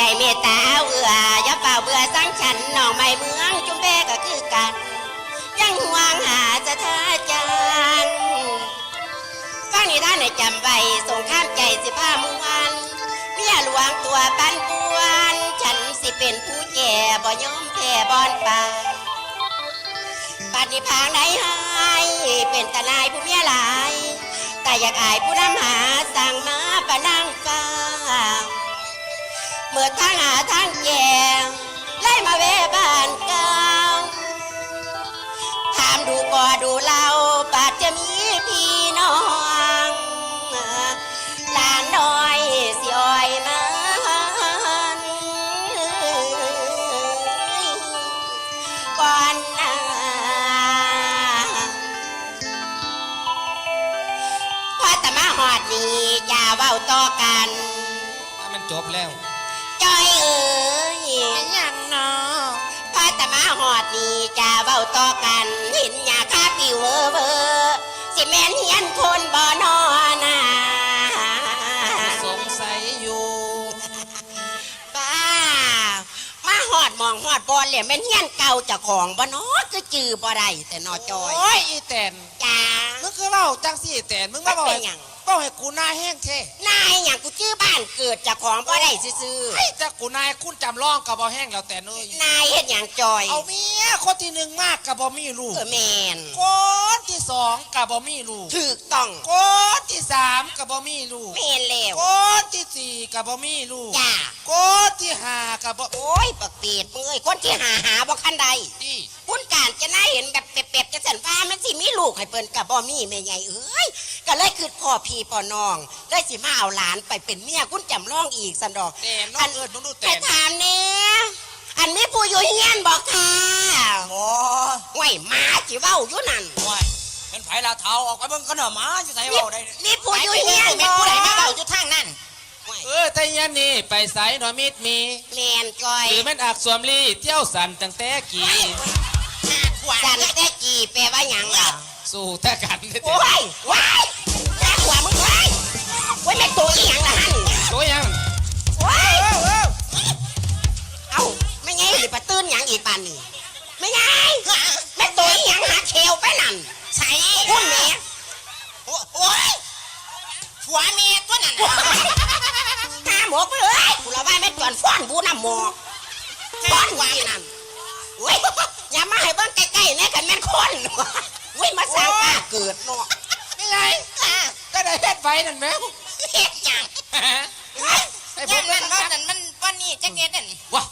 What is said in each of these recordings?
ใจเมตตาเอื้ออย่าเป่าเบื่อสังฉันน้องไม่เมืองจุมเบก็คือกันยังห่วงหาจะเธอจังฟังนิทานให้จำไว้ส่งข้ามใจสิผ้ามวนเมียหลวงตัวปันปวน ฉันสิเป็นผู้แก่บ่ยอมแพ้บอนไปปฏิพางใดให้เป็นตาลายผู้เมียหลาย แต่อยากอายผู้นำหาสั่งมา ทางหาทางแยงไล่มาเวบ้านเก่าถามดูก่อดูเราปาดจะมีพี่น้องหลานน้อยสิอ้อยมันก่อนหน้าพอแต่มาหอดนี้อย่าเว้าต่อกันมันจบแล้ว อยเอ๋ยยังเนาะพอแต่มาหอดนี่จะเว้าต่อกันเห็นหยาคาปิวเวอร์เวอร์สิแม่นเฮียนคนบ่นอนาสงสัยอยู่ป้ามาหอดหมองหอดบอลเลยแม่นเฮียนเก่าเจ้าของบ่นอก็จือบ่ได้แต่นอจอยโอ้ยอีแตนจ้ามึงคือเล่าจังสิอีแตนมึงมาบอกเป็นหยัง บอกให้กูนายแห้งเท่นายหยังกูจื้อบ้านเกิดเจ้าของบ่ได้ซื่อไอ้แต่กูนายคุณจำลองกับบอแห้งแล้วแต่เนยๆนายเฮ็ดหยังจอย เอาเมียคนที่หนึ่งมากกับบอมีลูกเออแม่นคนที่สองกับบอมีลูกถูกต้องคนที่สามกับบอมีลูกแม่นแล้วคนที่สี่กับบอมีลูกจ้าคนที่ห้ากับบอโอ้ยปักเปีดมึงเอ้ยคนที่หาหาบ่คันใดที่คุณการจะน่าเห็นแบบเป็ดๆจะสันฟ้ามันสิมีลูกให้เปิ้นกับบ่มีแม่ใหญ่เอ้ยก็เลยคือพ่อพี่พ่อน้องเลยสิมาเอาหลานไปเป็นเมียคุณจำลองอีกสันดอกแต่น้องเอิญมึงดูไปแต่ถามเนี่ยอันมีผู้อยู่เฮียนบอกค่ะโอ้ห่วยหมาจิเว้าอยู่นั่นยเป็นไผ่ลาเทาออกไปเบิ่งกันหน่อมาจะใส่มีเบาได้มีผู้อยู่เฮียนไม่บ่ผู้ใดมาเบาอยู่ทางนั้นห่วยเออแต่ยันนี่ไปใส่หนอมิดมีแมนจอยหรือแม่นอักสวมลีเที่ยวสันตั้งแต่กี่ จันแต่กี่แปลว่าหยังล่ะสู้แต่กันโอ้ยว้ายแม่หัวมึงเว้ยโอ้ยแม่ตัวอีหยังล่ะฮั่นตัวยังโอ้ยเอ้าไม่ไงหรือปะตื้นหยังอีกปานนี่ไม่ไงแม่ตัวอีหยังหาเชลไปนั่นใช่คุณแม่โอ้ยผัวเมียตัวนั่นหาหมกไปเลยกูละว่าแม่จวนฟ้อนบูน้ำหมอกฟ้อนวีนั่น เว้ยอย่ามาให้เบิ่งใกล้ๆแน่กันแม่นคนเว้ยมาสร้างป้าเกิดเนาะไม่ไงก็ได้เฮ็ดไฟนั่นแหมเฮ็ดหยังไอ้พวกนั้นว่านั่นมันวันนี้จะเฮ็ดนั่นว้า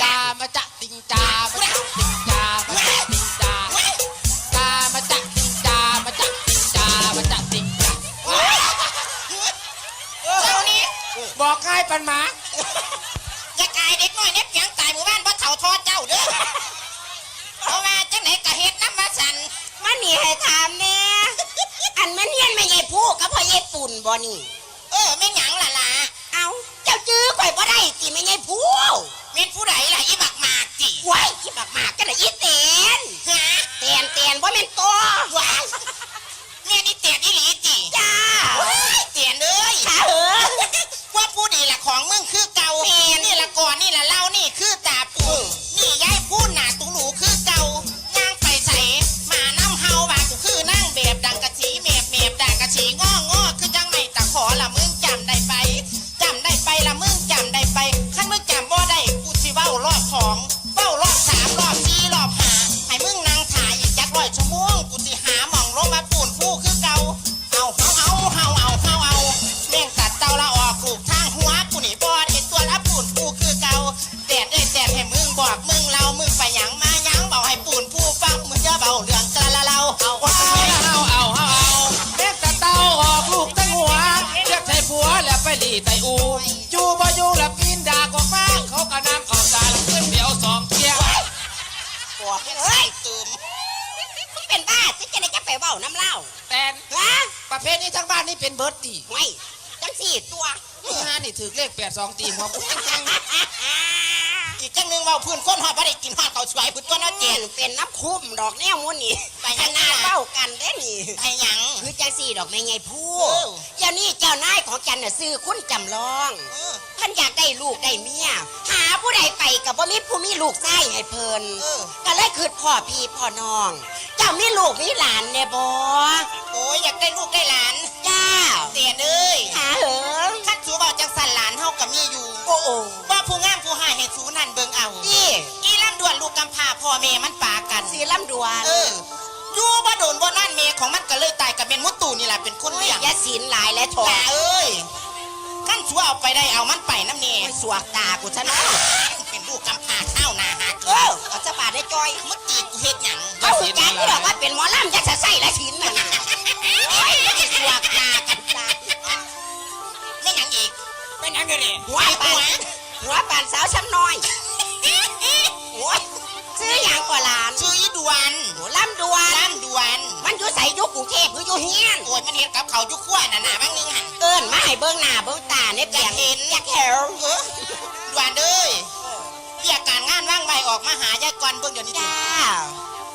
จามาจะติงจามาจะติงจามาจะติงจาจามาจะติงจามาจะติงจามาจะติงจาเจ้านี้บอกง่ายปันหมา จะกลายเด็กน้อยเนี่ยเพียง ตายหมู่บ้านบ่เฒ่าทอเจ้าเด้อเพราะว่าจังไหนกะเฮ็ดน้ำมาสันมานี่ให้ถามแน่อันแม่นเฮียนไม่ใหญ่ผู้กับพ่อใหญ่ปุ่นบ่นี่ เออไม่หยังล่ะล่ะเอาเจ้าจื้อข่อยบ่ได้สิไม่ใหญ่ผู้แม่นผู้ใดล่ะอีบักหมากจิไว้อีบักหมากกันน่ะอีเตนฮะเตนเตนบ่แม่นตัวว้ายแม่นี่เตนอีหลีจิจ้าเตนเอ้ยขาเออว่าผู้ดีละของมึงคือเก่าแม่นนี่ละก่อนนี่ละเล่านี่คือ บอกมึงเล่ามึงไปหยังมาหยังเบาให้ปูนผู้ฟังมึงจะเบาเรื่องกะละเล่าเอาว้าเอาวเอาเอาเอาเด็กตะเต้าออกลูกตั้งหัวเรียกใส่ผัวแล้วไปหลีไตอูอยู่บ่อยู่แล้วปีนดากออกมาเขากระน้ำออกตาแล้วขึ้นเดียวสองเที่ยบอกเฮ้ยตืมมึงเป็นบ้าจะจะได้จะไปเว้าน้ำเหล้าแต่ฮะประเภทนี้ทั้งบ้านนี่เป็นเบิร์ดดีไว้จังสี่ตัวนี่ฮะนี่ถือเลขแปดสองตีหัวกูแห้ง อีกจังหนึงเว่าพื้นคนหอดบ่ได้กินหอดเขาสวยพื้นก้นเนาะเจเจ็นเป็นน้ำคุ้มดอกแนวมุนนี่ไปขยังไงนาดล่ะเบ้ากันได้นี่ให้หยังคือจังสี่ดอกไม่ไงพูเออ เจ้านี่เจ้านายของจันน่ะซื้อคุณจำลองเออแพิ่นอยากได้ลูกได้เมียหาผู้ใดไปกับบ่มีผู้มีลูกชายให้เพิ่นเออ ก็เลยคือพ่อพี่พ่อน้อง เจ้ามีลูกมีหลานเนี่ยบ่โอ้ยอยากได้ลูกได้หลานจ้าเตียนเอ้ยหาเหอขั้นสูบอกจังสันหลานเฮากับมีอยู่ โอ้โอ้ ลำดวนลูกกำพร้าพ่อแม่มันปากัน สีลำดวนเอออยู่บ่โดนบ่นั่นเมของมันก็เลยตายกับเป็นมุตูนี่แหละเป็นคนโอ้ยเลี้ยงอยาศีลหลายและถอหลาเอ้ยขั้นชัวเอาไปได้เอามันไปน้ำเนโอ้ยสวกตากูซะเนาะเป็นลูกกำพร้าข้าวนาหาเอกินอเอาสบาดได้จอยมึงตีกูเฮ็ดหยังเขาหูจักที่บอกว่าเป็นหมอลำอยากจะใส่ละศีลน่ะนะโอ้ยสวกตากันตาไม่หยังอีกเป็นอันเดียวนี่หัวไอ้ปาหัวนหัวปานสาวช้ำน้อยโอ้ยซื้ออย่างกว่าหลานชื่ออีดวนโอ้ลำดวนลำดวน มันอยู่ใส่ยุคกรุงเทพหรืออยู่เฮียนโอ้ยมันเห็นกับเขาอยู่ขั้วน่ะน่ะบางนึงหันเอิ้นมาให้เบิ่งหน้าเบิ่งตาเนี่ยอยากเห็นอยากเห็นเออดวนเอ้ยเรียกการงานว่างไวออกมาหายายก่อนเบิ่งเดี๋ยวนี้ดิจ้า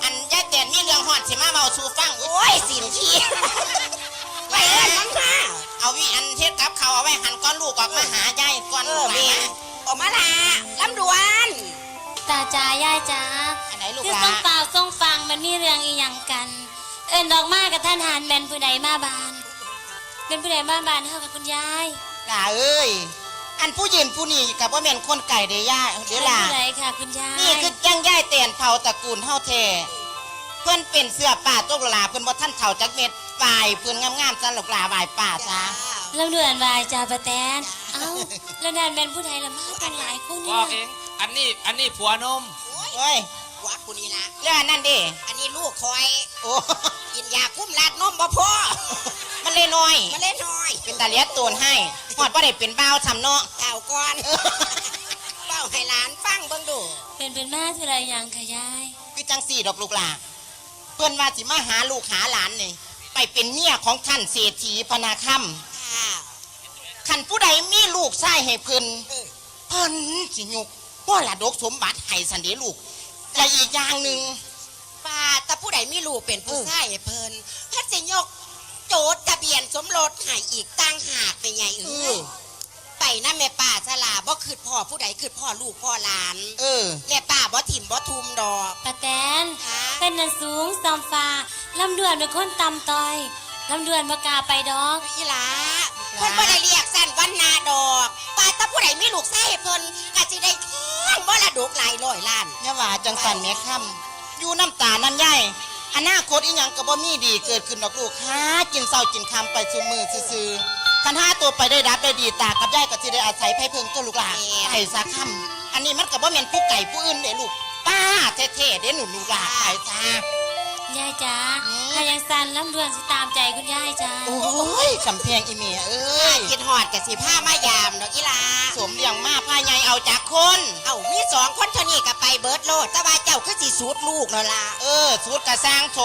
อันยายแตนมีเรื่องฮอดสิมาเมาสู่ฟังอุ๊ยโอ้ยสินทีไปเอิ้นมันมาเอาวิอันเทศกับเขาวเอาไว้หันก้อนลูกออกมาหายายก่อนเอลูอกหเมียลานออกมาละลำดวน ตาจ๋ายายจ๋าอันไหนลูกคือหลาต้องเปล่าต้องฟังมันมีเรื่องอีหยังกัน เอิ้นดอกมากับท่านหานแมนผู้ใดมาบานเป็นผู้ใดมาบานเฮากับคุณยายหลาเอ้ย อันผู้ยืนผู้นี่กับว่าแม่นคนไก่เดียย่าเดี๋ยวหล่ะผู้ใดค่ะคุณยายนี่คือจังย่ายเตียนเผาตระกูลเฮาแท้เพื่อนเป็นเสื้อป่าตกหลาเพื่อนบ่ท่านเฒ่าจักเม็ดฝ่ายเพื่อนงามๆซะลูกหลาฝ่ายป่าซะลำเดือนวายจ่าปะแตนเอ้าแล้วนั่นเป็นผู้ใดละมาตั้งหลายคนบเนี่อกยเอง อันนี้อันนี้ผัวนมเฮ้ยหัวกูนี่นะแล้วอันนั่นดิอันนี้ลูกคอยโอ้กินยาคุ้มลาดนมบ่พอมันเลยน้อย มาเล่นน้อยเป็นตาเลียดโตนให้ฮอดบ่ได้เป็นบ่าวทำเนาะเก่าก่อนเป้าให้หลานฟังเบิ่งดูเป็นเป็นมาคืออะไรยังค่ะยาย คือจังสี่ดอกลูกหลาเพื่อนว่าสิมาหาลูกหาหลานนี่ไปเป็นเมียของท่านเศรษฐีพนาค่ำค่ะขันผู้ใดมีลูกชายให้เพิ่นเออเพิ่นสิยุก ว่าละดกสมบัติให้สันเดลูกและอีกอย่างหนึ่งป้าแต่ผู้ใดมีลูกเป็นผู้ชายให้เพิ่นเพันสิยก โจทย์ทะเบียนสมรสให้อีกตั้งหากเป็นไงเอเอออไปนะแม่ป้าสลาบ่คือพ่อผู้ใดคือพ่อลูกพ่อหลาน เออแม่ป้าบ่ถิ่มบ่ทุมดอกปะแตนค่ะเป็นนันสูงซอมฟ้าลำเดือนเป็นคนตำต้อยลำเดือนบ่กล้าไปดอกอีหลาเพิ่นบ่ได้เรียกสั้นวันนาดอกป้าแต่ผู้ใดมีลูกชายให้เพิ่นก็สิได้ท้องบ่ละ ดกหลายร้อยล้านอย่าว่าจังสันแม่ค่ำอยู่น้ำตานั่นย่ายอนาคตอีหยังก็บ่มีดีเกิดขึ้นดอกลูกหากินเศร้ากินคำไปซุมือซื่อคันห้าตัวไปได้รับได้ดีตากับย่ายก็สิได้อาศัยไผเพิงตัวลูกหลานไอ้สักคำอันนี้มันก็บ่แม่นผู้ไก่ผู้อื่นเด้ลูกป้าเท่ๆเด้หนูลูกหลานไอ้ซา ยายจ๋าอืมถ้ายังสั่นลำเดือนสิตามใจคุณยายจ้าโอ้ยกำแพงอีเมียเอ้ยกินหอดกับสิผ้ามายามดอกอีหลาสมเลี้ยงมาพายใหญ่เอาจากคน เอ้ามีสองคนเท่านี้ก็ไปเบิร์ดโลดแต่ว่าเจ้าคือสิสูดลูกแล้วล่ะเออสูตรกระสร้างโถ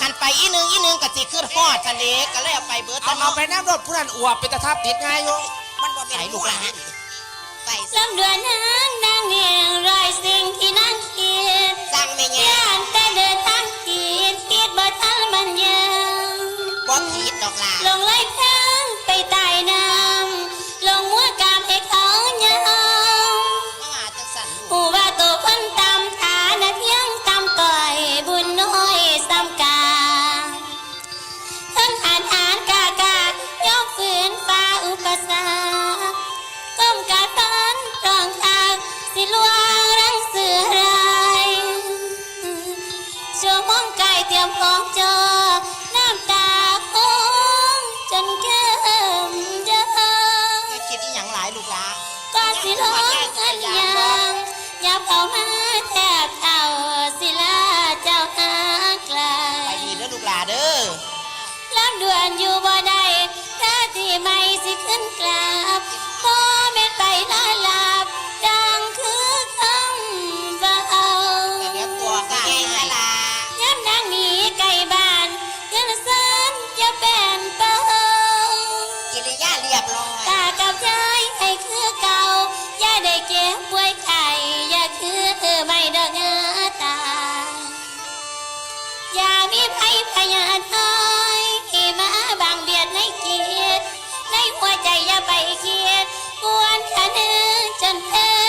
คันไปอีหนึงอีหนึงก็สิขึ้นฮอดทะเลก็เลยเอาไปเบิดเอาเอาไปน้ำรถผู้นั้นอวบเป็นตะทับติดง่ายอยู่มันบ่เป็นไหนลูกหลาน ไปลำเดือนนางนางเนียงรอยสิ่งที่นางคิดสั่งแม่แง่ย่านแต่เดินทางกีดคิดบ่ทันมันยังบ่ มของจอ น้ำตาคงจนเกิมเดิมอย่าคิดอีหยังหลายลูกหลานก่อนสิร้องอันยังยับเข้ามาแทบเท่าศิลาเจ้าหาไกลไปดีเด้อลูกหลานเด้อลำด่วนอยู่บ่ได้ถ้าที่ไม่สิขึ้นกลับบ่แม่นไปนอนหลับ ป่วยไข้อย่าคือไม่ดอกงาตา อย่ามีภัยพยาน้อยมาบังเบียดในเกียรติในหัวใจอย่าไปเคียดกวนขะเนืวนเอ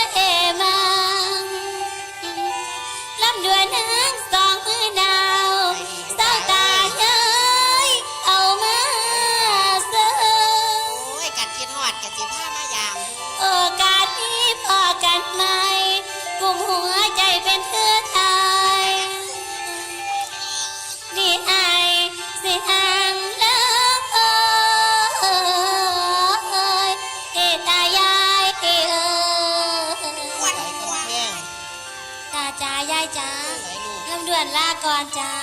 ลูกลำดวนลาก่อนจ้า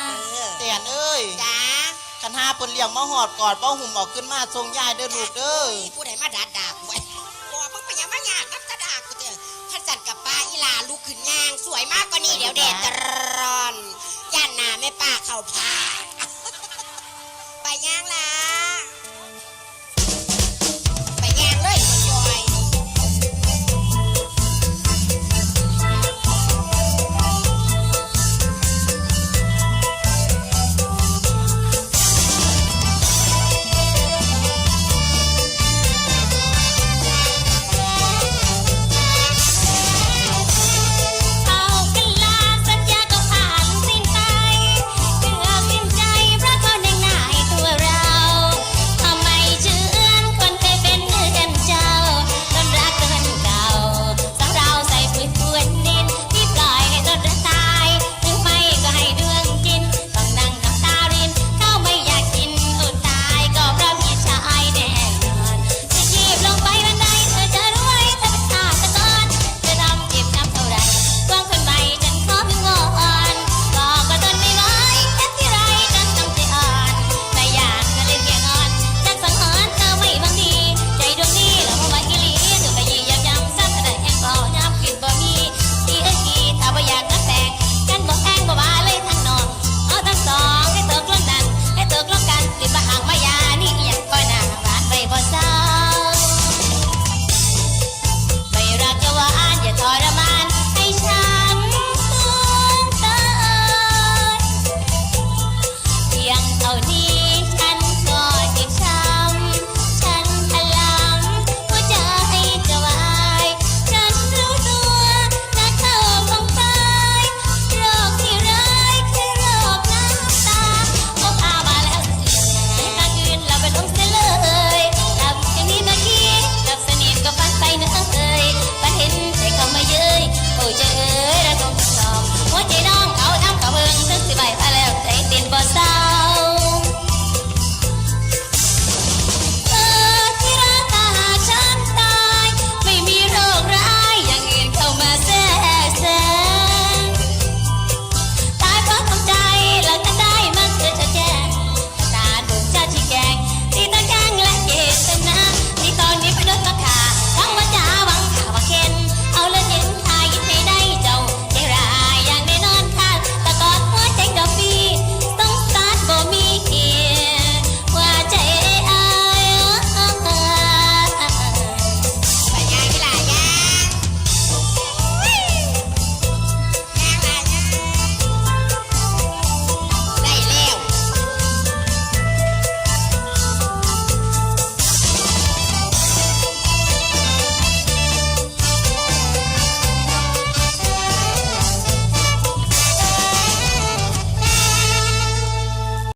เตียนเอ้ยจ้ากันหาเปิ้นเลี้ยงมาหอดกอดเป้าหุ่มออกขึ้นมาทรงยายเด้อลูกเด้อผู้ใดมาด่าด่ากูไอ้บอกมึงไปยังมายากนับจะด่ากูเถอะขันจัดกับป้าอีหลาลูกขึ้นยางสวยมากกว่านี้เดี๋ยวแดด